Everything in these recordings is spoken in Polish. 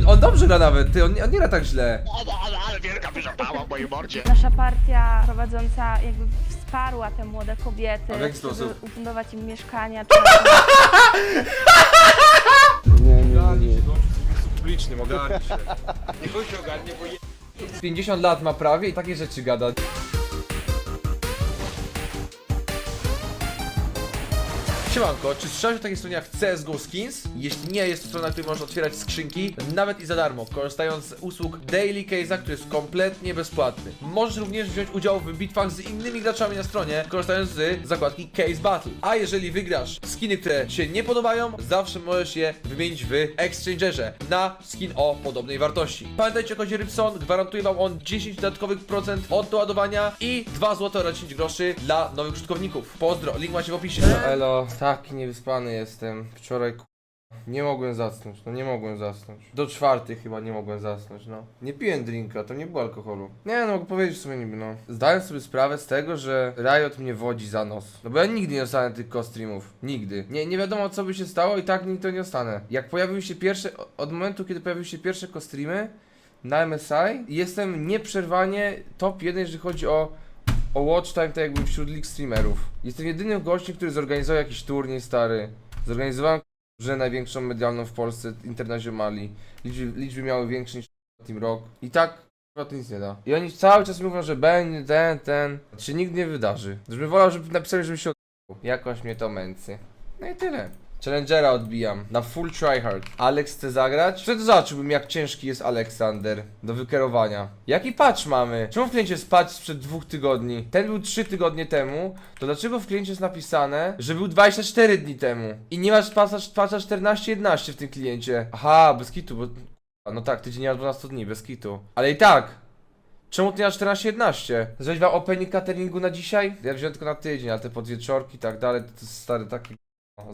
Nie, on dobrze gra nawet, ty, on, nie- on nie gra tak źle. Ale wielka wyżapała w mojej mordzie. Nasza partia prowadząca jakby wsparła te młode kobiety, A w jaki żeby sposób? ufundować im mieszkania, czy Ogarnij się, gościu w miejscu publicznym, ogarnij się. Niech on się ogarnie, bo je... 50 lat ma prawie i takie rzeczy gada. Siemanko, czy słyszałeś o takiej stronie jak CSGO Skins? Jeśli nie, jest to strona, na której możesz otwierać skrzynki, nawet i za darmo, korzystając z usług Daily Case'a, który jest kompletnie bezpłatny. Możesz również wziąć udział w bitwach z innymi graczami na stronie, korzystając z zakładki Case Battle. A jeżeli wygrasz skiny, które się nie podobają, zawsze możesz je wymienić w Exchangerze na skin o podobnej wartości. Pamiętajcie o kodzie Rybson, gwarantuje Wam on 10 dodatkowych procent od doładowania i 2 zł oraz 10 groszy dla nowych użytkowników. Pozdro, link macie w opisie. No elo, taki niewyspany jestem. Wczoraj k- nie mogłem zasnąć, no nie mogłem zasnąć. Do czwartej chyba nie mogłem zasnąć, no. Nie piłem drinka, to nie było alkoholu. Nie no, mogę powiedzieć w sumie niby, no. Zdałem sobie sprawę z tego, że Riot mnie wodzi za nos. No bo ja nigdy nie dostanę tych streamów. Nigdy. Nie, nie wiadomo co by się stało i tak nigdy to nie dostanę. Jak pojawiły się pierwsze, od momentu kiedy pojawiły się pierwsze streamy na MSI, jestem nieprzerwanie top 1, jeżeli chodzi o o watch time tak jakby wśród league streamerów. Jestem jedynym gościem, który zorganizował jakiś turniej stary. Zorganizowałem że największą medialną w Polsce Internazionali. Liczby, liczby miały większe niż Team Rock. I tak chyba to nic nie da. I oni cały czas mówią, że będzie ten, ten. To się nigdy nie wydarzy. Żebym wolał, żeby napisali, żeby się. Jakoś mnie to męcy. No i tyle. Challengera odbijam na full tryhard. Alex chce zagrać? Wtedy zobaczyłbym jak ciężki jest Aleksander do wykierowania. Jaki patch mamy? Czemu w kliencie jest patch sprzed dwóch tygodni? Ten był 3 tygodnie temu, to dlaczego w kliencie jest napisane, że był 24 dni temu? I nie masz patcha, patcha 14.11 w tym kliencie. Aha, bez kitu, bo... No tak, tydzień nie ma 12 dni, bez kitu. Ale i tak, Czemu ty masz 14.11? Zrobić wam opening cateringu na dzisiaj? Ja wziąłem tylko na tydzień, a te podwieczorki i tak dalej, to jest stary taki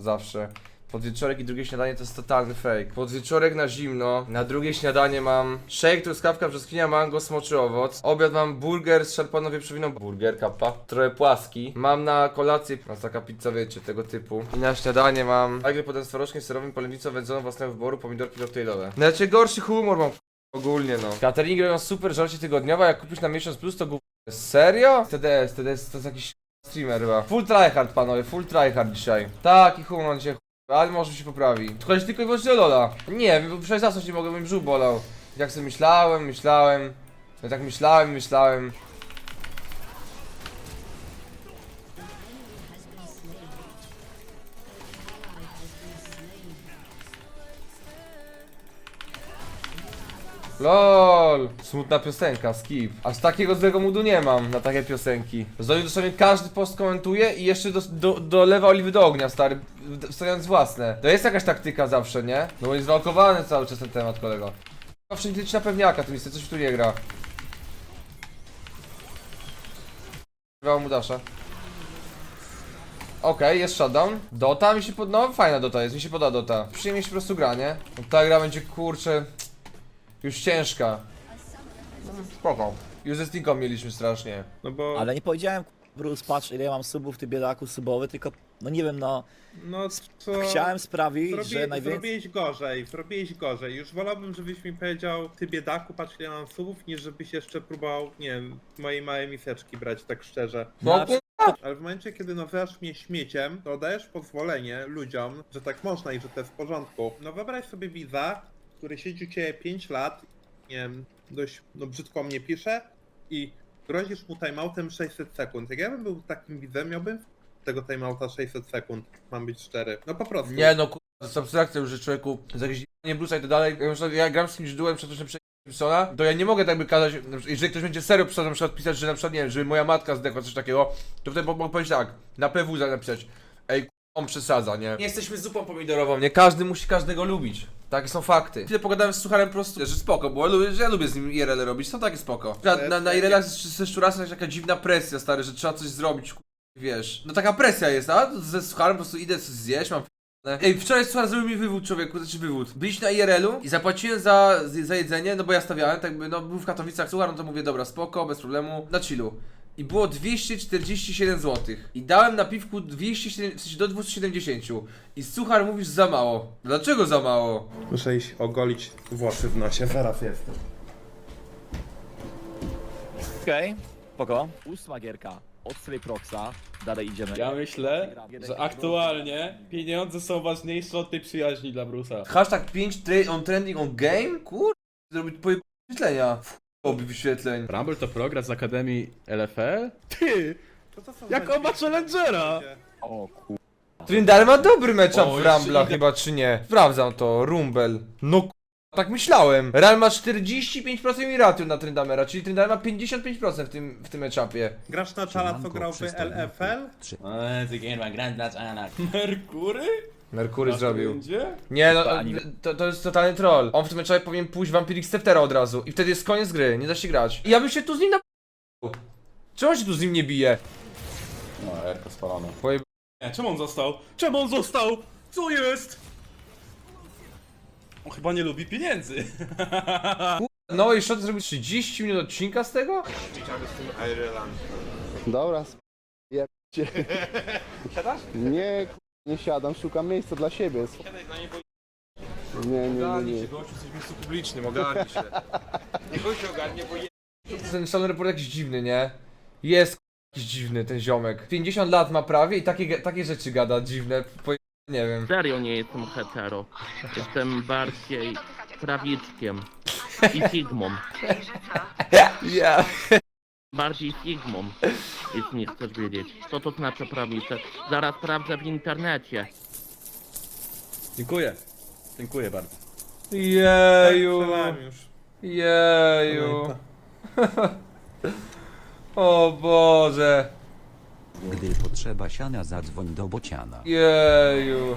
zawsze. Podwieczorek i drugie śniadanie to jest totalny fake. Podwieczorek na zimno, na drugie śniadanie mam shake, truskawka, brzoskwinia, mango, smoczy owoc. Obiad mam burger z szarpaną wieprzowiną, burger kappa, trochę płaski. Mam na kolację, no taka pizza wiecie, tego typu. I na śniadanie mam agry potem rocznie serowym, polędwicą wędzoną własnego wyboru, pomidorki koktajlowe. Znaczy gorszy humor mam Ogólnie no. Cateringi robią super żarcie tygodniowe, jak kupisz na miesiąc plus to gówno. Serio? TDS, TDS to jest jakiś streamer chyba. Full tryhard panowie, full tryhard dzisiaj. Taki humor dzisiaj ale może się poprawi. Chodzi tylko i wyłącznie o Lola. Nie, bo przecież zasnąć nie mogę, bym brzuch bolał. Jak sobie myślałem, myślałem. No tak myślałem, myślałem. LOL! Smutna piosenka, skip. Aż takiego złego moodu nie mam na takie piosenki. Zoli dosłownie każdy post komentuje i jeszcze do, do, dolewa oliwy do ognia, stary, wstawiając własne. To jest jakaś taktyka zawsze, nie? No bo jest walkowany cały czas ten temat, kolego. Wszędzie na pewniaka, tu niestety coś tu nie gra. Wywało mu dasza. Okej, jest shutdown. Dota mi się pod... No, fajna Dota jest, mi się poda Dota. Przyjemnie się po prostu gra, nie? No, ta gra będzie, kurczę... Już ciężka. Spoko. Już ze Stinką mieliśmy strasznie. No bo, Ale nie powiedziałem, Bruce, patrz ile ja mam subów, ty biedaku subowy, tylko, no nie wiem, no, No co? chciałem sprawić, Zrobi, że najwięcej... Zrobiłeś gorzej, zrobiłeś gorzej. Już wolałbym, żebyś mi powiedział, ty biedaku, patrz ile mam subów, niż żebyś jeszcze próbował, nie wiem, mojej małej miseczki brać, tak szczerze. No, No, Ale w momencie, kiedy nazywasz mnie śmieciem, to dajesz pozwolenie ludziom, że tak można i że to jest w porządku. No wyobraź sobie widza, który siedzi u ciebie 5 lat, nie wiem, dość no, brzydko mnie pisze i grozisz mu timeoutem 600 sekund. Jak ja bym był takim widzem, miałbym tego timeouta 600 sekund, mam być szczery. No po prostu. Nie no, kurwa, to jest już, że człowieku, z jakieś nie blusa i tak dalej. Ja gram z kimś dułem przed tym Simpsona, to ja nie mogę tak by kazać, jeżeli ktoś będzie serio pisał, na przykład pisać, że na przykład, nie wiem, żeby moja matka zdechła, coś takiego, to wtedy mogę powiedzieć tak, na PW napisać, ej, on przesadza, nie? Nie jesteśmy zupą pomidorową, nie każdy musi każdego lubić. Takie są fakty. Chwilę pogadałem z Sucharem po prostu, że spoko, bo ja lubię, że ja lubię z nim IRL robić, są takie spoko. Na, na, na IRL ze Szczurasem jest jakaś dziwna presja, stary, że trzeba coś zrobić, wiesz. No taka presja jest, a ze Sucharem po prostu idę coś zjeść, mam Ej, wczoraj słuchaj, zrobił mi wywód człowieku, znaczy wywód. Byliśmy na IRL-u i zapłaciłem za, za jedzenie, no bo ja stawiałem, tak by, no był w Katowicach słuchaj, no to mówię, dobra, spoko, bez problemu, na chillu. I było 247 zł. I dałem na piwku 207, w sensie do 270. I suchar mówisz za mało. Dlaczego za mało? Muszę iść ogolić włosy w nosie, zaraz jestem. Okej, spoko. Ósma gierka od Stray-Proxa. Dalej idziemy. Ja myślę, że aktualnie pieniądze są ważniejsze od tej przyjaźni dla Bruce'a. Hashtag 5 tra- on trending on game? Kur... Zrobić po wyświetlenia. Obi wyświetleń. Rumble to progres z Akademii LFL? Ty! Co to są Jak za on ma dziwne Challengera? O kur... Trindar ma dobry matchup O, w jeszcze Rambla idę- chyba, czy nie? Sprawdzam to, Rumble. No k- tak myślałem. Real ma 45% i ratio na Trindamera, czyli Trindamera ma 55% w tym, w tym matchupie. Grasz na czala, co grał w LFL? Merkury? Merkury zrobił. Będzie? Nie no, to, to jest totalny troll. On w tym matchupie powinien pójść Vampiric Sceptera od razu i wtedy jest koniec gry, nie da się grać. I ja bym się tu z nim na... Czemu on się tu z nim nie bije? No, Erko spalone. Poje... Nie, czemu on został? Czemu on został? Co jest? On chyba nie lubi pieniędzy. No i shot zrobił 30 minut odcinka z tego? Liczamy z tym Ireland. Dobra, sp... Nie, k- nie siadam, szukam miejsca dla siebie. Siadaj na Nie, nie, nie, ogarnij nie. się, gościu, jesteś w miejscu publicznym, ogarnij się. Niech on się ogarnie, bo je... Ten Shadow Report jakiś dziwny, nie? Jest k- jakiś dziwny ten ziomek. 50 lat ma prawie i takie, takie rzeczy gada dziwne. Po... Nie wiem. Serio nie jestem hetero. Jestem bardziej prawiczkiem. I figmą. Ja. Bardziej figmą, jeśli nie chcesz wiedzieć. Co to znaczy prawiczek? Zaraz sprawdzę w internecie. Dziękuję. Dziękuję bardzo. Jeju. Już. Jeju. O Boże. Gdy potrzeba siana zadzwoń do bociana. Jeju.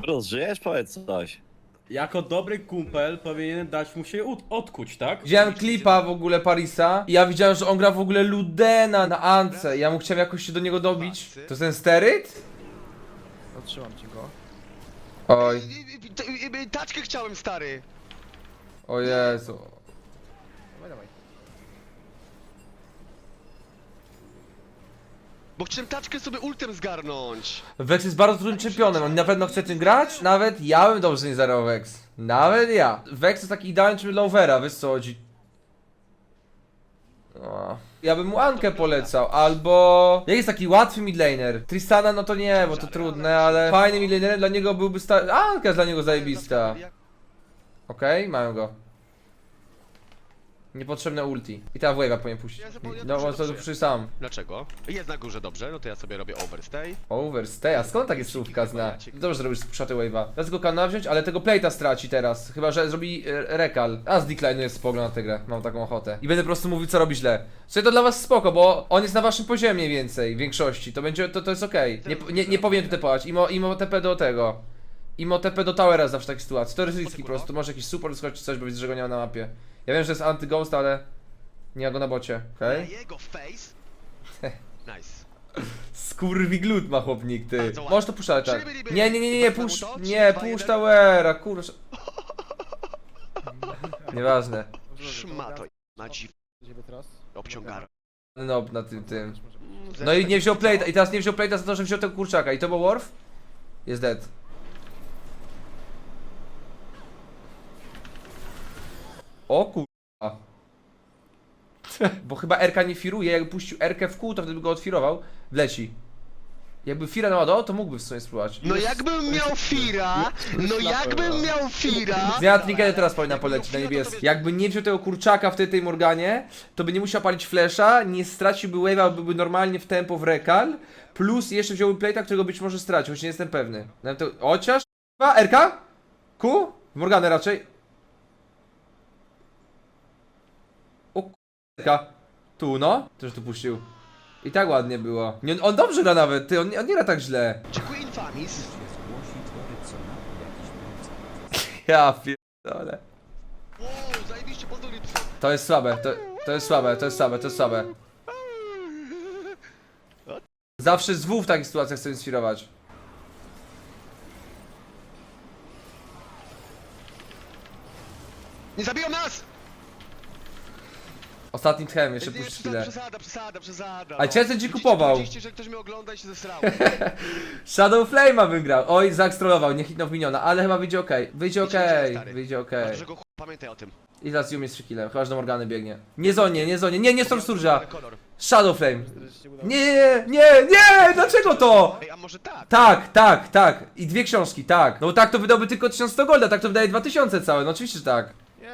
Bruce, żyjesz? Powiedz coś. Jako dobry kumpel powinienem dać mu się odkuć, tak? Widziałem klipa w ogóle Parisa i ja widziałem, że on gra w ogóle Ludena na Ance. Ja mu chciałem jakoś się do niego dobić. To jest ten steryt? Otrzymam ci go. Oj, Taczkę chciałem, stary. o Jezu. Dawaj, dawaj. Bo chciałem taczkę sobie ultem zgarnąć. Vex jest bardzo trudnym czempionem, on na pewno chce tym grać? Nawet ja bym dobrze nie zagrał Vex. Nawet ja. Vex jest taki idealny czym Lovera, wiesz co chodzi. O. Ja bym mu Ankę polecał, albo... Jak jest taki łatwy midlaner? Tristana no to nie, bo to trudne, ale fajnym midlanerem dla niego byłby sta... Anka jest dla niego zajebista. Okej, mają go. Niepotrzebne ulti. I ta wave'a powinien puścić. Ja No, że on to dobrze. przy sam. Dlaczego? Jest na górze dobrze, no to ja sobie robię overstay. Overstay, a skąd takie słówka zna? Dobrze zrobisz skuszaty wave'a. Teraz go kana wziąć, ale tego plate'a straci teraz. Chyba, że zrobi e, rekal. A zdecline'uje spogląd na tę grę. Mam taką ochotę. I będę po prostu mówił, co robi źle. Słuchaj, to dla was spoko, bo on jest na waszym poziomie mniej więcej, w większości. To będzie, to, to jest okej. Nie, nie, nie powinien tutaj pałać. Imo, imo TP do tego. Imo TP do towera zawsze w takiej sytuacji. To jest riski po prostu. Może jakiś support skoczyć czy coś, bo widzę, że go nie ma na mapie. Ja wiem, że jest anty-ghost, ale... Nie ma go na bocie, okej? Jego face. Nice. Skurwi glut ma chłopnik, ty. Bardzo ładnie. Możesz to puszczać, tak. Nie, nie, nie, nie, nie, pusz, nie, pusz towera, kurczę. Nieważne. Szmato. Na dziw. Obciągara. No, na tym, tym. No i nie wziął plate'a, i teraz nie wziął plate'a za to, że wziął tego kurczaka. I to był Worf? Jest dead. O kurwa. Bo chyba RK nie firuje, jakby puścił RK w kół, to wtedy by go odfirował. Wleci. Jakby Fira naładował, to mógłby w sumie spróbować. No jakbym miał Fira, no jakbym miał Fira. Zmiana trinkety teraz powinna polecieć na niebieski. Jakby nie wziął tego kurczaka w tej, tej Morganie, to by nie musiał palić flesza, nie straciłby wave'a, byłby normalnie w tempo w rekal, plus jeszcze wziąłby plate'a, którego być może stracił, choć nie jestem pewny. Nawet to, chociaż... A, RK? Q? W Morganę raczej. O RK. Tu no, też tu puścił. I tak ładnie było. Nie, on dobrze gra nawet, ty, on, nie- on nie gra tak źle. Dziękuję Infamis. Ja pierdolę. Wow, zajebiście pozdrowić psa. To jest słabe, to, to jest słabe, to jest słabe, to jest słabe. Zawsze z W w takich sytuacjach chcę inspirować. Nie zabiją nas! Ostatni tchem, jeszcze Nie, puść chwilę. przesada, przesada, przesada. A no. cię będzie Widzicie, kupował. Widzicie, że ktoś mnie ogląda i się zesrał. Shadow Flame'a wygrał. Oj, Zak strollował, nie hitnął w miniona, ale chyba wyjdzie okej. Wyjdzie Wyjdzie, okej, stary. wyjdzie okej. Ch... pamiętaj o tym. I teraz Yumi z Shikilem, chyba że do Morgany biegnie. Nie zonie, nie zonie, nie, nie Storm Surge'a. Kolor. Shadow Flame. Nie, nie, nie, nie, dlaczego to? Ej, a może tak? Tak, tak, tak. I dwie książki, tak. No bo tak to wydałby tylko 1100 golda, tak to wydaje 2000 całe, no oczywiście, że tak. Nie,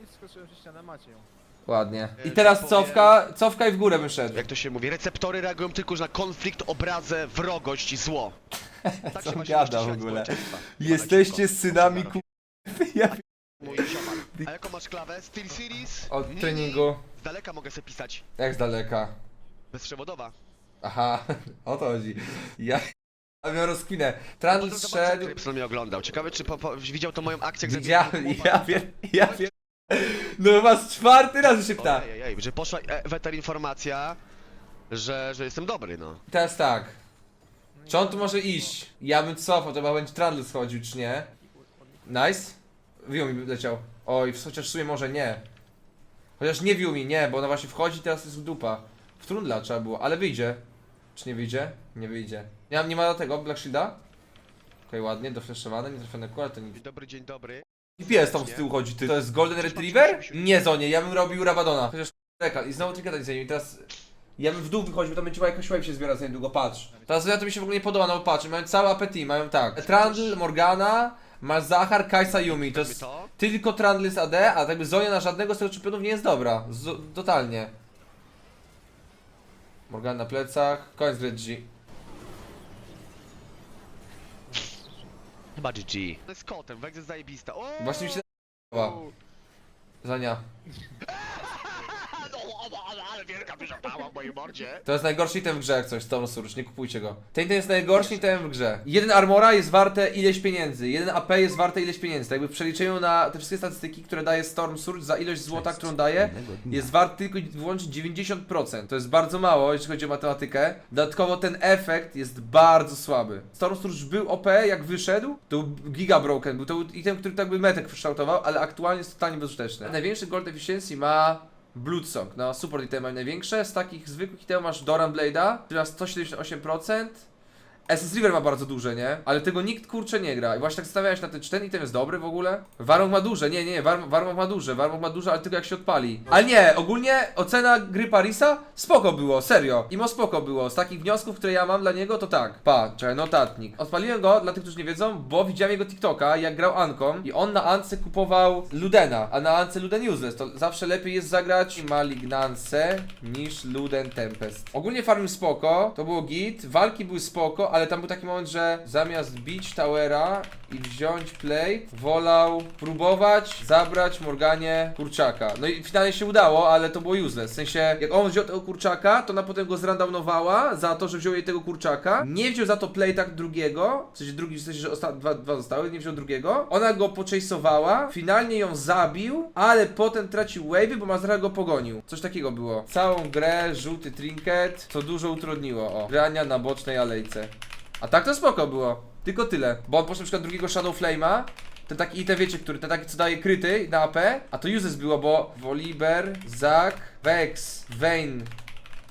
nic skoczyłem się ścianę, macie ją. Ładnie. I Ja teraz cofka, cofka i w górę bym szedł. Jak to się mówi, receptory reagują tylko na konflikt, obrazę, wrogość i zło. Tak Co się właśnie gada w ogóle? społeczeństwa. Jesteście synami ku... Ja... Mój ziomal. A jaką masz klawę? Steel Series? Od Mini. treningu. Z daleka mogę sobie pisać. Jak z daleka? Bezprzewodowa. Aha, o to chodzi. Ja... Ja miałem rozkwinę. Trandl Potem zobaczę, szedł... jak mnie oglądał. Ciekawe, czy po, po, widział tą moją akcję, jak Widziałem, ja wiem, ja wiem. No z czwarty raz się pta. Ojej, że poszła e, weter informacja, że, że jestem dobry, no. Teraz tak. Czy on tu może iść? Ja bym cofał, to chyba będzie Trandl schodził, czy nie? Nice. Viumi by leciał. Oj, w- chociaż w sumie może nie. Chociaż nie Viumi, nie, bo ona właśnie wchodzi, teraz jest dupa. W Trundla trzeba było, ale wyjdzie. Czy nie wyjdzie? Nie wyjdzie. Nie, ma- nie ma tego Black Shielda? Okej, ładnie, doflaszowane, nie trafione kół, ale to nic. Dzień dobry, dzień dobry. I pies tam z tyłu chodzi, ty. To jest Golden Retriever? Nie, Zonie, ja bym robił Rabadona. Chociaż rekal i znowu triketa nie i teraz... Ja bym w dół wychodził, tam będzie jakaś wave się zbiera za niedługo, patrz. Teraz ja to mi się w ogóle nie podoba, no bo patrz, mają cały apetit, mają tak. Trundle, Morgana, masz Zachar, Kajsa, Yumi, to jest to? tylko Trundle jest AD, a tak jakby Zonia na żadnego z tych czempionów nie jest dobra. Z totalnie. Morgana na plecach, koniec gry G. Chyba GG. To jest kotem, Wex jest zajebista. O! Właśnie mi się podoba. No, ale wielka duża pała w mojej mordzie. To jest najgorszy item w grze jak coś, Storm Surge, nie kupujcie go. Ten item jest najgorszy item w grze. Jeden armora jest warte ileś pieniędzy, jeden AP jest warte ileś pieniędzy. Tak jakby w przeliczeniu na te wszystkie statystyki, które daje Storm Surge za ilość złota, którą daje, jest wart tylko i wyłącznie 90%. To jest bardzo mało, jeśli chodzi o matematykę. Dodatkowo ten efekt jest bardzo słaby. Storm Surge był OP, jak wyszedł, to był giga broken, był to item, który tak by metek kształtował, ale aktualnie jest totalnie bezużyteczny. Największy gold efficiency ma Bloodsong, no support item mają największe, z takich zwykłych itemów masz Doran Blade'a, który ma 178%, SS River ma bardzo duże, nie? Ale tego nikt kurczę nie gra. I właśnie tak zastanawiałem się na ten, czy ten item jest dobry w ogóle? Warmog ma duże, nie, nie, Warmog ma duże, Warmog ma duże, ale tylko jak się odpali. Ale nie, ogólnie ocena gry Parisa spoko było, serio. Imo spoko było. Z takich wniosków, które ja mam dla niego, to tak. Pa, czekaj, notatnik. Odpaliłem go, dla tych, którzy nie wiedzą, bo widziałem jego TikToka, jak grał Anką i on na Ance kupował Ludena, a na Ance Luden useless. To zawsze lepiej jest zagrać Malignance niż Luden Tempest. Ogólnie farmił spoko, to było git, walki były spoko, ale tam był taki moment, że zamiast bić Towera i wziąć play, wolał próbować zabrać Morganie kurczaka. No i finalnie się udało, ale to było useless. W sensie, jak on wziął tego kurczaka, to ona potem go zrandownowała za to, że wziął jej tego kurczaka. Nie wziął za to play tak drugiego, w sensie drugi, w sensie, że osta- dwa, dwa zostały, nie wziął drugiego. Ona go pochase'owała, finalnie ją zabił, ale potem tracił wave'y, bo Mazra go pogonił. Coś takiego było. Całą grę, żółty trinket, to dużo utrudniło, o. Grania na bocznej alejce. A tak to spoko było. Tylko tyle. Bo on poszedł na przykład drugiego Shadow Flame'a. Ten taki item, wiecie, który, ten taki co daje kryty na AP. A to useless było, bo Volibear, Zack, Vex, Vayne,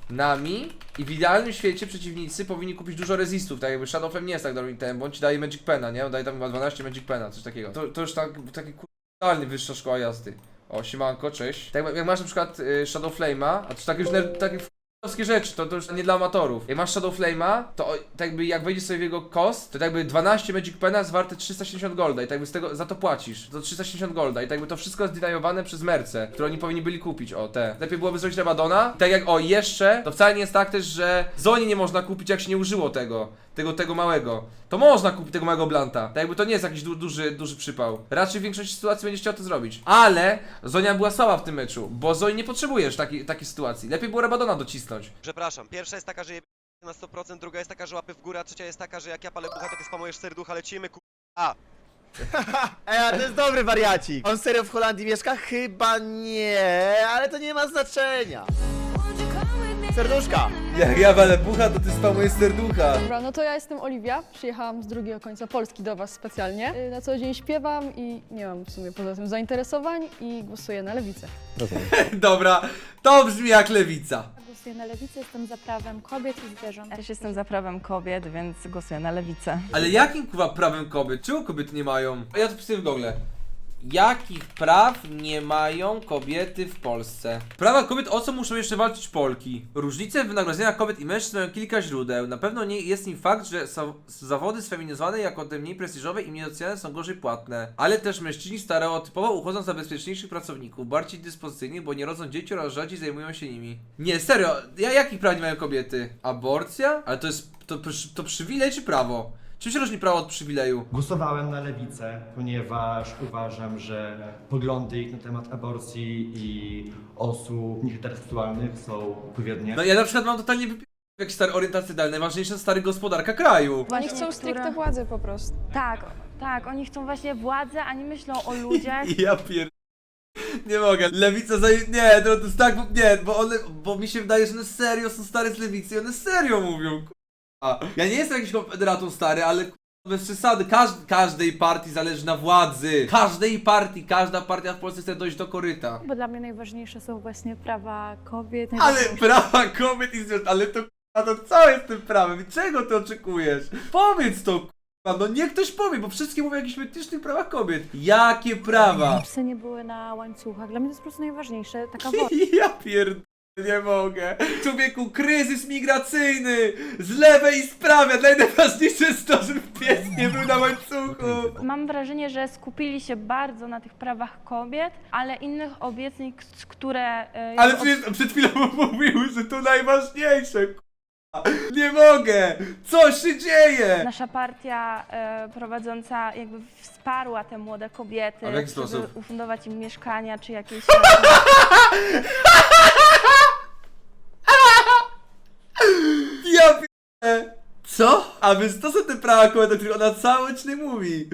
Nami. I w idealnym świecie przeciwnicy powinni kupić dużo resistów, tak jakby Shadow Flame nie jest tak dobrym item, bo on ci daje Magic Pena, nie? On daje tam chyba 12 Magic Pena, coś takiego. To, to już tak, takie totalnie wyższa szkoła jazdy. O, siemanko, cześć. Tak jak- masz na przykład y, Shadow Flame'a, a to takie już ner- takie Wszystkie rzeczy, to, to już nie dla amatorów. Jak masz Shadow Flame'a, to tak jakby jak wejdziesz sobie w jego cost, to tak jakby 12 Magic Pena jest warte 370 golda i tak jakby z tego, za to płacisz. Za 370 golda i tak jakby to wszystko jest przez merce, które oni powinni byli kupić, o te. Lepiej byłoby zrobić Rabadona. Tak jak, o jeszcze, to wcale nie jest tak też, że Zoni nie można kupić jak się nie użyło tego, tego, tego małego. To można kupić tego małego Blanta. Tak jakby to nie jest jakiś du duży, duży przypał. Raczej w większości sytuacji będziesz chciał to zrobić. Ale Zonia była słaba w tym meczu, bo Zoni nie potrzebujesz takiej, takiej sytuacji. Lepiej było Rabadona docisnąć. Przepraszam, pierwsza jest taka, że je na 100%, druga jest taka, że łapy w górę, a trzecia jest taka, że jak ja palę bucha, tak spamujesz serducha, lecimy ku... A! Ej, a to jest dobry wariacik. On serio w Holandii mieszka? Chyba nie, ale to nie ma znaczenia. serduszka. Jak ja walę pucha, to ty spamujesz serducha. Dobra, no to ja jestem Oliwia. Przyjechałam z drugiego końca Polski do Was specjalnie. Y, Na co dzień śpiewam i nie mam w sumie poza tym zainteresowań i głosuję na lewicę. Dobra, to brzmi jak lewica. Głosuję na lewicę, jestem za prawem kobiet i zwierząt. Też jestem za prawem kobiet, więc głosuję na lewicę. Ale jakim kurwa prawem kobiet? Czemu kobiety nie mają? Ja to pisałem w Google. Jakich praw nie mają kobiety w Polsce? Prawa kobiet o co muszą jeszcze walczyć Polki? Różnice w wynagrodzeniach kobiet i mężczyzn mają kilka źródeł. Na pewno nie jest nim fakt, że zawody sfeminizowane jako te mniej prestiżowe i mniej doceniane są gorzej płatne. Ale też mężczyźni stereotypowo uchodzą za bezpieczniejszych pracowników, bardziej dyspozycyjnych, bo nie rodzą dzieci oraz rzadziej zajmują się nimi. Nie, serio, ja, jakich praw nie mają kobiety? Aborcja? Ale to jest, to, to przywilej czy prawo? Czym się różni prawo od przywileju? Głosowałem na lewicę, ponieważ uważam, że poglądy ich na temat aborcji i osób nieheteroseksualnych są odpowiednie. No ja na przykład mam totalnie wypi... jak stary orientacjonalny, najważniejsza stary gospodarka kraju. Oni chcą stricte władzy po prostu. Tak, tak, oni chcą właśnie władzy, a nie myślą o ludziach. Ja pier... Nie mogę. Lewica za... Nie, to, to jest tak... Nie, bo one... Bo mi się wydaje, że one serio są stare z lewicy i one serio mówią. Ja nie jestem jakiś konfederatą stary, ale k***a, bez przesady. Każd... Każdej partii zależy na władzy. Każdej partii, każda partia w Polsce chce dojść do koryta. Bo dla mnie najważniejsze są właśnie prawa kobiet. Ale prawa kobiet i zwierząt, ale to k***a, to co jest tym prawem? I czego ty oczekujesz? Powiedz to k***a, no niech ktoś powie, bo wszystkie mówią o jakichś mitycznych prawach kobiet. Jakie prawa? Psy nie były na łańcuchach. Dla mnie to jest po prostu najważniejsze. Taka wola. Ja pierd... Nie mogę. Człowieku, kryzys migracyjny! Z lewej i z prawej! Najważniejsze jest to, żeby pies nie był na łańcuchu! Mam wrażenie, że skupili się bardzo na tych prawach kobiet, ale innych obietnic, które... e, Ale jakby przecież przed chwilą mówił, że to najważniejsze, k***a. Nie mogę! Co się dzieje? Nasza partia e, prowadząca jakby wsparła te młode kobiety, A w jaki żeby sposób? ufundować im mieszkania czy jakieś... Ja p... Co? A więc to są te prawa kobiet, o których ona cały odcinek mówi.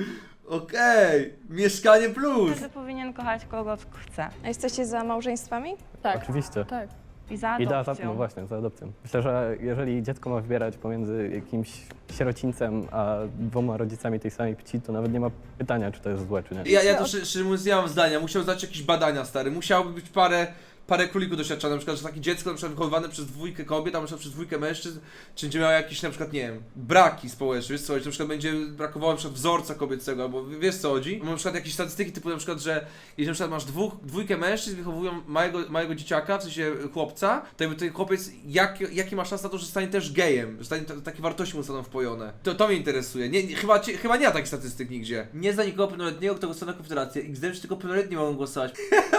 Okej, mieszkanie plus. Każdy powinien kochać kogo chce. A jesteście za małżeństwami? Tak. Oczywiście. Tak. I za I da, za, adopcją. no właśnie, za adopcją. Myślę, że jeżeli dziecko ma wybierać pomiędzy jakimś sierocińcem a dwoma rodzicami tej samej płci, to nawet nie ma pytania, czy to jest złe, czy nie. Ja, ja to szczerze szczerze mówiąc nie mam zdania, musiał zdać jakieś badania stary, musiałoby być parę, parę królików doświadczonych, na przykład, że takie dziecko na przykład wychowywane przez dwójkę kobiet, a na przykład przez dwójkę mężczyzn, czy będzie miało jakieś na przykład, nie wiem, braki społeczne, wiesz co chodzi, na przykład będzie brakowało na przykład wzorca kobiecego, albo wiesz co chodzi, mam na przykład jakieś statystyki typu na przykład, że jeśli na przykład masz dwóch, dwójkę mężczyzn wychowują małego, małego dzieciaka, w sensie chłopca, to jakby ten chłopiec, jak, jaki ma szans na to, że stanie też gejem, że stanie, takie wartości mu zostaną wpojone. To, to mnie interesuje, nie, nie, chyba, ci- chyba nie ma takich statystyk nigdzie. Nie za nikogo pełnoletniego, kto głosuje na Konfederację, XD, tylko pełnoletni mogą głosować.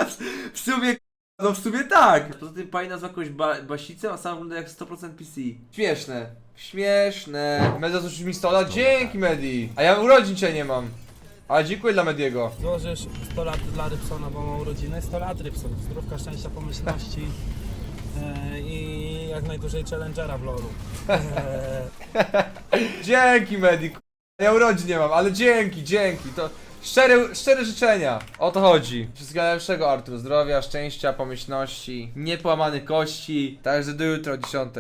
w sumie no w sumie tak. Poza tym pani nazwa kogoś ba basicem, a sam wygląda jak 100% PC. Śmieszne. Śmieszne. Media z mi stola. Dzięki Medi. A ja urodzin cię nie mam. Ale dziękuję dla Mediego. Złożysz 100 lat dla Rybsona, bo ma urodziny. 100 lat Rybson. Zdrówka, szczęścia, pomyślności e, i jak najdłużej Challengera w lolu. Dzięki Medi. k***a. Ja urodzin nie mam, ale dzięki, dzięki. To szczere, szczere życzenia. O to chodzi. Wszystkiego najlepszego Artur. Zdrowia, szczęścia, pomyślności, niepłamanych kości. Także do jutra o 10.